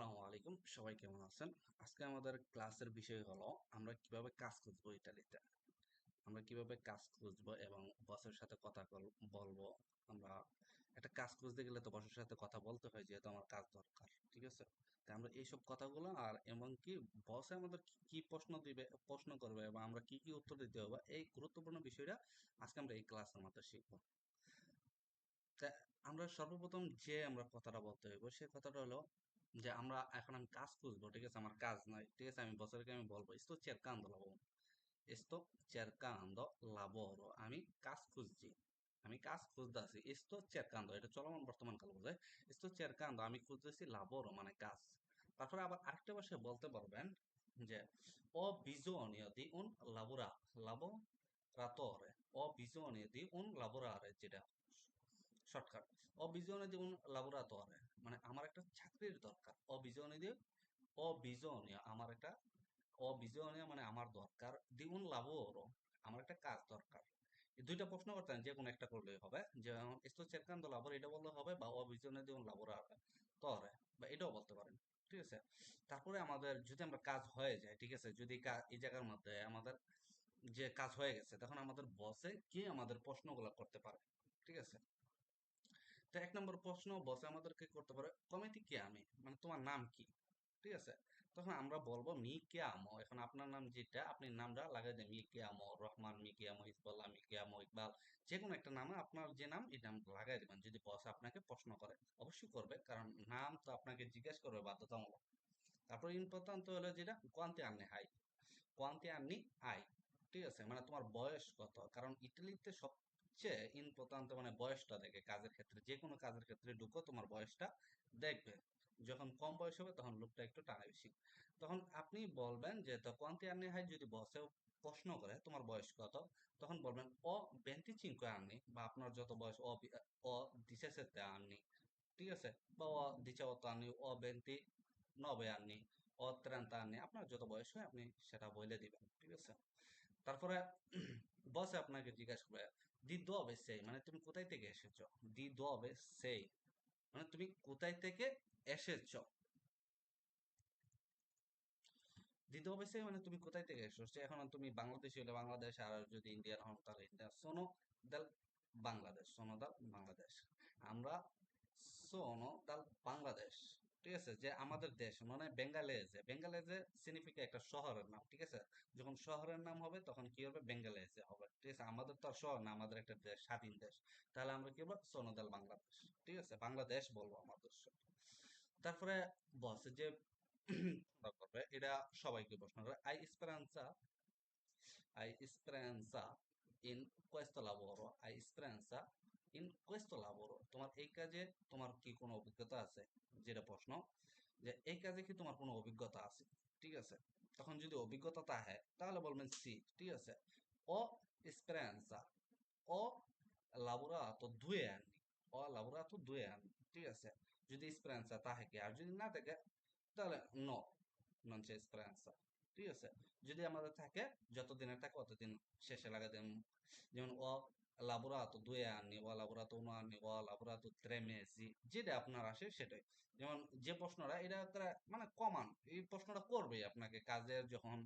আলাইকুম। সবাই কেমন আছেন? আজকে আমাদের ক্লাসের বিষয় হলো, আমরা কীভাবে কাজ খুঁজবো ইটালিতে আমরা কীভাবে কাজ খুঁজবো এবং বসের সাথে কথা বলব। আমরা একটা কাজ খুঁজতে গেলে তো বসের সাথে কথা বলতে হয়, যেহেতু আমার কাজ দরকার, ঠিক আছে? তাই আমরা এইসব কথাগুলো আর এমনকি বসে আমাদের কি প্রশ্ন দিবে, প্রশ্ন করবে এবং আমরা কি কি উত্তর দিতে হবে, এই গুরুত্বপূর্ণ বিষয়টা আজকে আমরা এই ক্লাসের মধ্যে শিখব। আমরা সর্বপ্রথম যে আমরা কথাটা বলতে হইব, সে কথাটা হলো যে, আমরা এখন আমি কাজ খুঁজবো, ঠিক আছে? আমার কাজ নাই, ঠিক আছে? আমি বছরকে আমি বলব sto cercando lavoro sto cercando lavoro আমি কাজ খুঁজছি, আমি কাজ খুঁজতেছি sto cercando এটা চলমান বর্তমান কাল বোঝায় sto cercando আমি খুঁজতেছি lavoro মানে কাজ। তারপরে আবার আরেকটা ভাষায় বলতে পারবেন যে ho bisogno di un lavora lavoratore ho bisogno উন lavorare যেটা শর্টকাট অবিজনে যেমন লাবোরাতরে মানে আমার একটা চাকরির দরকার। অবিজনে দিয়ে অবিজনীয়, আমার একটা অবিজনীয় মানে আমার দরকার, দ্বিগুণ লাভরও আমার একটা কাজ দরকার। দুইটা প্রশ্ন করতেন, যে কোনো একটা করলেই হবে। যেমন এsto cercando lavoro এটা বললে হবে বা অবিজনে দ্বিগুণ লাবোরারে তরে বা এটাও বলতে পারেন, ঠিক আছে? তারপরে আমাদের যদি আমরা কাজ হয়ে যায়, ঠিক আছে? যদি এই জায়গার মধ্যে আমাদের যে কাজ হয়ে গেছে, তখন আমাদের বসে কি আমাদের প্রশ্নগুলো করতে পারে, ঠিক আছে? তো এক নম্বর প্রশ্ন, বসে আমাদেরকে করতে পারে? কমিটি কে আমি? মানে তোমার নাম কি? ঠিক আছে? তখন আমরা বলব, মি কে আমো। এখন আপনার নাম যেটা, আপনি নামটা লাগাই দেন, মি কে আমো, রহমান, মি কে আমো ইকবাল মি কে আমো, ইকবাল। যে কোনো একটা নামে আপনার যে নাম, এই নাম লাগাই দেবেন। যদি বস আপনাকে প্রশ্ন করে, অবশ্যই করবে, কারণ নাম তো আপনাকে জিজ্ঞেস করবে বাধ্যতামূলক। তারপর ইম্পর্টেন্ট হলো যেটা, কোয়ান্তি আননি হাই। কোয়ান্তি আননি আই ঠিক আছে? মানে তোমার বয়স কত? কারণ ইটালিতে সবচেয়ে ইম্পর্টেন্ট মানে বয়সটা দেখে কাজের ক্ষেত্রে যে কোনো কাজের ক্ষেত্রে ঢুকো, তোমার বয়সটা দেখবে। যখন কম বয়স হবে তখন লোকটা একটু টানা বেশি। তখন আপনি বলবেন যে, তো কোয়ান্তি আননি হাই যদি বসেও প্রশ্ন করে, তোমার বয়স কত? তখন বলবেন, অ, বেন্তি চিনকো আননি বা আপনার যত বয়স, অ অ, দিছে সেতে আননি। ঠিক আছে? বা অ, দিছে অত আননি, অ, বেন্তি নবে আননি ও ত্রান্তা আননি। আপনার যত বয়স হয় আপনি সেটা বলে দিবেন। ঠিক আছে? তারপরে বসে আপনাকে জিজ্ঞাসা করবে, দি দবে সেই? মানে তুমি কোথায় থেকে এসেছ? দি দবে সেই। মানে তুমি কোথায় থেকে এসেছ? দি দবে সেই মানে তুমি কোথায় থেকে এসেছ? এখন তুমি বাংলাদেশি হলে বাংলাদেশ আর যদি ইন্ডিয়ান হন তাহলে ইন্ডিয়া সোনো দাল বাংলাদেশ, সোনো দাল বাংলাদেশ। আমরা সোনো দাল বাংলাদেশ। ঠিক আছে? যে আমাদের দেশ মানে বেঙ্গালেজে বেঙ্গালেজে সিগনিফিকা একটা শহরের নাম, ঠিক আছে? যখন শহরের নাম হবে, তখন কি হবে? বেঙ্গালেজে হবে, ঠিক আছে? আমাদের তো শহর না, আমাদের একটা দেশ, স্বাধীন দেশ। তাহলে আমরা কি বলব? সোনোদাল বাংলাদেশ, ঠিক আছে? বাংলাদেশ বলব আমাদের। তারপরে বস যে করবে এটা সবাইকে প্রশ্ন করে, আই স্পেরান্সা আই স্পেরান্সা ইন questo lavoro আই স্পেরান্সা ইন questo lavoro তোমার এই কাজে তোমার কি কোনো অভিজ্ঞতা আছে? যেটা প্রশ্ন, যে এই কাজে কি তোমার কোনো অভিজ্ঞতা আছে? ঠিক আছে? তখন যদি অভিজ্ঞতা থাকে তাহলে বলবেন সি, ঠিক আছে? ও স্পেরান্সা ও lavorato due anni ও lavorato due anni ঠিক আছে? যদি স্পেরান্সা থাকে আর যদি না থাকে, তাহলে নো, নন speranza ঠিক আছে? যদি আমাদের থাকে, যতদিনের থাকে, অতদিন শেষে দেন যেমন ও lavorato due anni বা lavorato উনো anni বা tre mesi, যেটা আপনার আসে সেটাই। যেমন যে প্রশ্নটা, এটা তারা মানে কমান, এই প্রশ্নটা করবেই আপনাকে কাজের যখন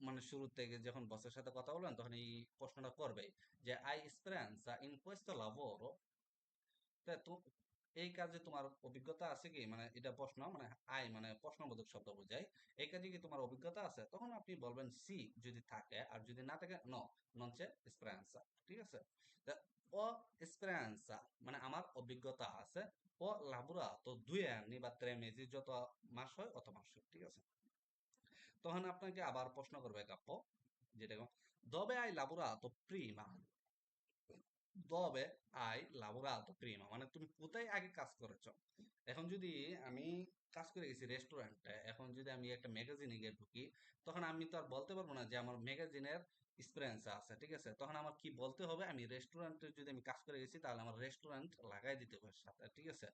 মানে শুরু থেকে যখন বসের সাথে কথা বলবেন, তখন এই প্রশ্নটা করবেই যে আই স্পেরান্সা ইন questo lavoro তো এই কাজে তোমার অভিজ্ঞতা আছে কি? মানে এটা প্রশ্ন মানে আই মানে প্রশ্নবোধক শব্দ বোঝায়। এই কাজে কি তোমার অভিজ্ঞতা আছে? তখন আপনি বলবেন সি যদি থাকে, আর যদি না থাকে ন ননচে স্প্রেন্সা ঠিক আছে? ও স্প্রেন্সা মানে আমার অভিজ্ঞতা আছে, ও লাবুরা তো দুই আনি বা ত্রে মেজি যত মাস হয়, অত মাস হয়, ঠিক আছে? তখন আপনাকে আবার প্রশ্ন করবে কাপ্প যেটা দবে আই লাবুরা তো প্রিমা দবে আই লাবোরাতো প্রিমা মানে তুমি কোথায় আগে কাজ করেছ? এখন যদি আমি কাজ করে গেছি রেস্টুরেন্টে এখন যদি আমি একটা ম্যাগাজিনে গিয়ে ঢুকি, তখন আমি তো আর বলতে পারব না যে আমার ম্যাগাজিনের এক্সপিরিয়েন্স আছে, ঠিক আছে? তখন আমার কি বলতে হবে? আমি রেস্টুরেন্টে যদি আমি কাজ করে গেছি, তাহলে আমার রেস্টুরেন্ট লাগাই দিতে হবে সাথে, ঠিক আছে?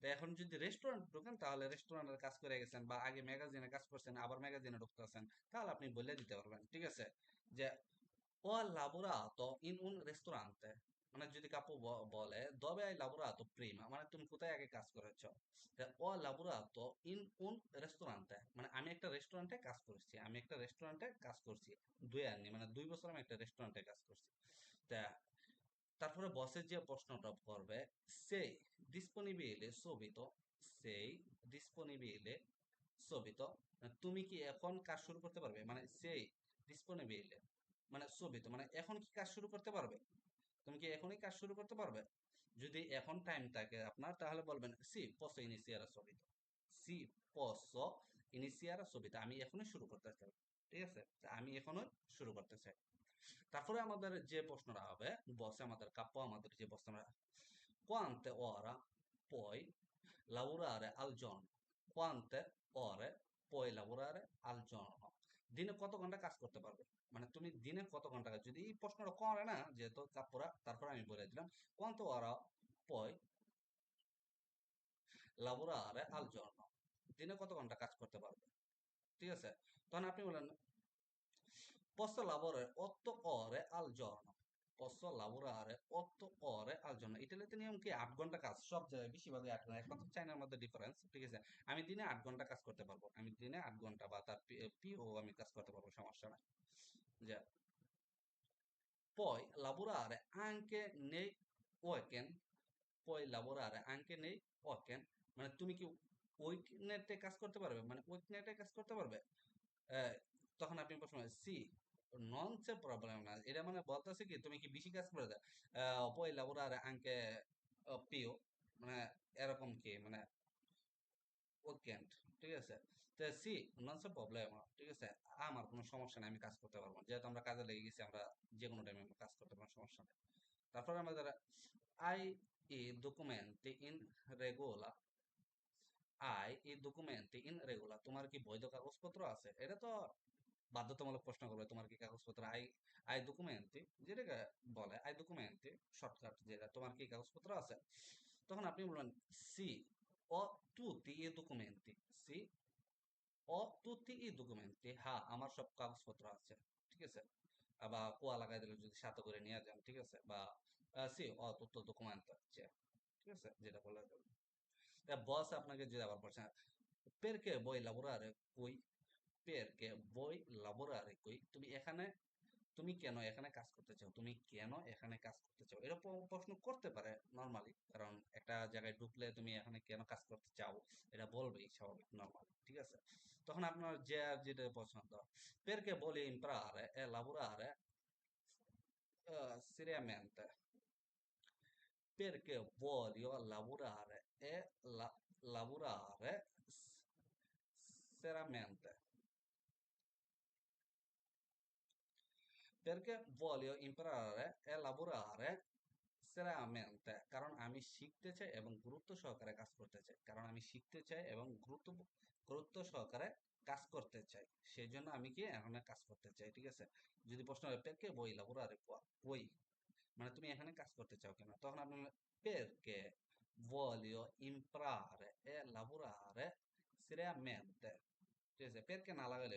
তো এখন যদি রেস্টুরেন্ট ঢুকেন, তাহলে রেস্টুরেন্টের কাজ করে গেছেন বা আগে ম্যাগাজিনে কাজ করছেন, আবার ম্যাগাজিনে ঢুকতেছেন তাহলে আপনি বলে দিতে পারবেন, ঠিক আছে? যে, ও লাবোরাতো ইন উন রেস্টুরান্তে মানে যদি কাপু বলে দবে hai lavorato prima মানে তুমি কোথায় আগে কাজ করেছ? ও lavorato in un ristorante মানে আমি একটা রেস্টুরেন্টে কাজ করছি, আমি একটা রেস্টুরেন্টে কাজ করছি, দুই আনি মানে দুই বছর আমি একটা রেস্টুরেন্টে কাজ করছি। তা, তারপরে বসের যে প্রশ্নটা করবে সেই disponibile subito সেই disponibile subito তুমি কি এখন কাজ শুরু করতে পারবে? মানে সেই disponibile মানে subito মানে এখন কি কাজ শুরু করতে পারবে? তুমি কি এখনই কাজ শুরু করতে পারবে? যদি এখন টাইম থাকে আপনার, তাহলে বলবেন, সি posso iniziare subito সি posso iniziare subito আমি এখনই শুরু করতে চাই, ঠিক আছে? আমি এখনই শুরু করতে চাই। তারপরে আমাদের যে প্রশ্নটা হবে, বসে আমাদের কাপ্য আমাদের যে প্রশ্নটা quante ora puoi lavorare al giorno quante ore puoi lavorare al giorno দিনে কত ঘণ্টা কাজ করতে পারবে? মানে তুমি দিনে কত ঘণ্টা কাজ? যদি এই প্রশ্নটা করে না, যেহেতু কাপ্পরা তারপরে আমি বলে দিলাম quante ora puoi lavorare al giorno দিনে কত ঘণ্টা কাজ করতে পারবে? ঠিক আছে? তখন আপনি বলেন Posso lavorare 8 ore al giorno. Posso lavorare 8 ore al giorno. ইটালিতে নিয়ম কি? আট ঘণ্টা কাজ সব জায়গায় বেশিরভাগই আট ঘণ্টা একমাত্র চাইনার মধ্যে ডিফারেন্স ঠিক আছে? আমি দিনে আট ঘণ্টা কাজ করতে পারব। আমি দিনে আট ঘণ্টা বা তার পিও আমি কাজ করতে পারব, সমস্যা নাই। যে poi lavorare anche nei weekend. Poi lavorare anche nei weekend মানে তুমি কি উইকনেটে কাজ করতে পারবে মানে উইকনেটে কাজ করতে পারবে তখন আপনি প্রশ্ন সি নন সে প্রবলেম না এটা মানে বলতেছে কি তুমি কি বেশি কাজ করে দাও poi lavorare anche eh, più মানে এরকম কি মানে উইকেন্ড ঠিক আছে। তো সি নন সে প্রবলেম ঠিক আছে? আমার কোনো সমস্যা নেই, আমি কাজ করতে পারব যেহেতু আমরা কাজে লেগে গেছি, আমরা যে কোনো টাইমে কাজ করতে পারব, সমস্যা নেই। তারপরে আমাদের আই ই ডকুমেন্ট ইন রেগুলার আই ই ডকুমেন্ট ইন রেগুলার তোমার কি বৈধ কাগজপত্র আছে? এটা তো বাধ্যতামূলক প্রশ্ন করবে, তোমার কি কাগজপত্র? আই আই ডকুমেন্টি যেটাকে বলে আই ডকুমেন্টি শর্টকাট যেটা তোমার কি কাগজপত্র আছে? তখন আপনি বলবেন সি ও তুতি ই ডকুমেন্টি সি? ও তুতি ই ডকুমেন্টি হ্যাঁ আমার সব কাগজপত্র আছে, ঠিক আছে? বা কোয়া লাগাই দিলে যদি সাথে করে নিয়ে যান, ঠিক আছে? বা সি ও তুতো ডকুমেন্ট আছে ঠিক আছে? যেটা বলে বস আপনাকে যদি আবার বলছেন perché vuoi lavorare qui perché vuoi lavorare qui তুমি এখানে তুমি কেন এখানে কাজ করতে চাও? তুমি কেন এখানে কাজ করতে চাও? এরকম প্রশ্ন করতে পারে নর্মালি কারণ একটা জায়গায় ঢুকলে তুমি এখানে কেন কাজ করতে চাও? এটা বলবেই স্বাভাবিক নর্মালি ঠিক আছে? তখন আপনার যে যেটা পছন্দ। vuole imparare e lavorare eh, seriamente perché voglio lavorare e la- lavorare seriamente perché voglio imparare e lavorare seriamente? কারণ আমি শিখতে চাই এবং গুরুত্ব সহকারে কাজ করতে চাই কারণ আমি শিখতে চাই এবং গুরুত্ব গুরুত্ব সহকারে কাজ করতে চাই সেই জন্য আমি কি এখন কাজ করতে চাই ঠিক আছে যদি প্রশ্ন হয় vuoi lavorare qua? Vuoi? মানে তুমি এখানে কাজ করতে চাও কেন তখন আপনি perché voglio imparare e lavorare seriamente? ঠিক আছে? পেরকে না লাগালে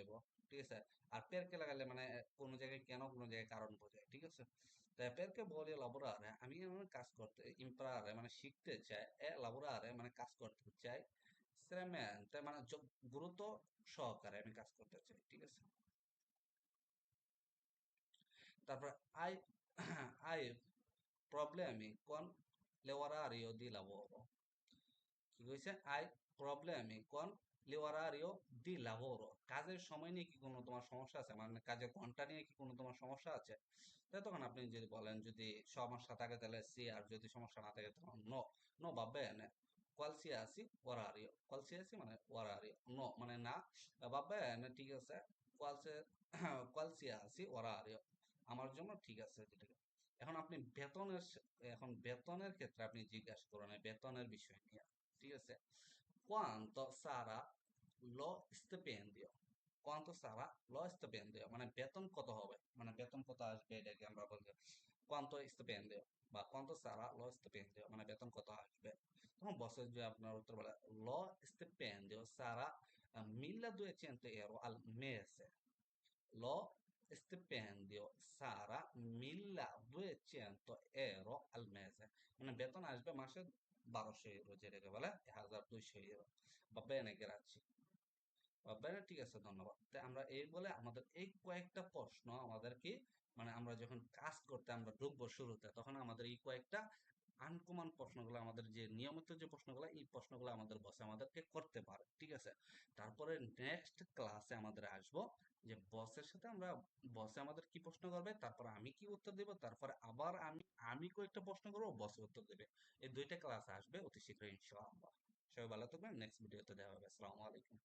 ঠিক আছে? আর পেরকে লাগালে মানে কোন জায়গায় কেন কোন জায়গায় কারণ বোঝায়, ঠিক আছে? তাই পেরকে বলে লাবোরারে আমি কাজ করতে ইম্পারারে মানে শিখতে চাই, এ লাবোরারে মানে কাজ করতে চাই seriamente মানে গুরুত্ব সহকারে আমি কাজ করতে চাই, ঠিক আছে? তারপর আই আই problemi con l'orario di lavoro কি কইছে? আই problemi con l'orario di lavoro কাজের সময় নিয়ে কি কোনো তোমার সমস্যা আছে? মানে কাজের ঘণ্টা নিয়ে কি কোনো তোমার সমস্যা আছে? তাই তখন আপনি যদি বলেন, যদি সমস্যা থাকে তাহলে সি, আর যদি সমস্যা না থাকে তখন নো। নো va bene qualsiasi orario qualsiasi মানে orario নো মানে না। va bene ঠিক আছে। qualsiasi qualsiasi orario আমার জন্য ঠিক আছে যেটা এখন আপনি বেতনের, এখন বেতনের ক্ষেত্রে আপনি জিজ্ঞাসা করেন বেতনের বিষয় নিয়ে। ঠিক আছে? Quanto sarà lo stipendio quanto sarà lo stipendio মানে বেতন কত হবে মানে বেতন কত আসবে এটাকে আমরা বলব quanto stipendio বা quanto sarà lo stipendio মানে বেতন কত আসবে তখন বসে যে আপনার উত্তর বলে lo stipendio sarà eh, 1200 euro al mese lo stipendio sarà 1200 বেতন আসবে মাসে বারোশো ইউরো যেটাকে বলে, হাজার দুইশো ইউরো বাবা bene grazie বাবা ঠিক আছে, ধন্যবাদ। তাই আমরা এই বলে আমাদের এই কয়েকটা প্রশ্ন আমাদেরকে মানে আমরা যখন কাজ করতে আমরা ঢুকবো শুরুতে, তখন আমাদের এই কয়েকটা আনকমন প্রশ্নগুলো, আমাদের যে নিয়মিত যে প্রশ্নগুলো, এই প্রশ্নগুলো আমাদের বসে আমাদেরকে করতে পারে, ঠিক আছে? তারপরে নেক্সট ক্লাসে আমাদের আসব যে বসের সাথে আমরা বসে আমাদের কি প্রশ্ন করবে, তারপর আমি কি উত্তর দেব, তারপরে আবার আমি আমি কয়েকটা প্রশ্ন করব বসে উত্তর দেবে। এই দুইটা ক্লাস আসবে অতি শীঘ্রই, ইনশাআল্লাহ। সবাই ভালো থাকবেন নেক্সট ভিডিওতে দেখা হবে। আসসালামু আলাইকুম।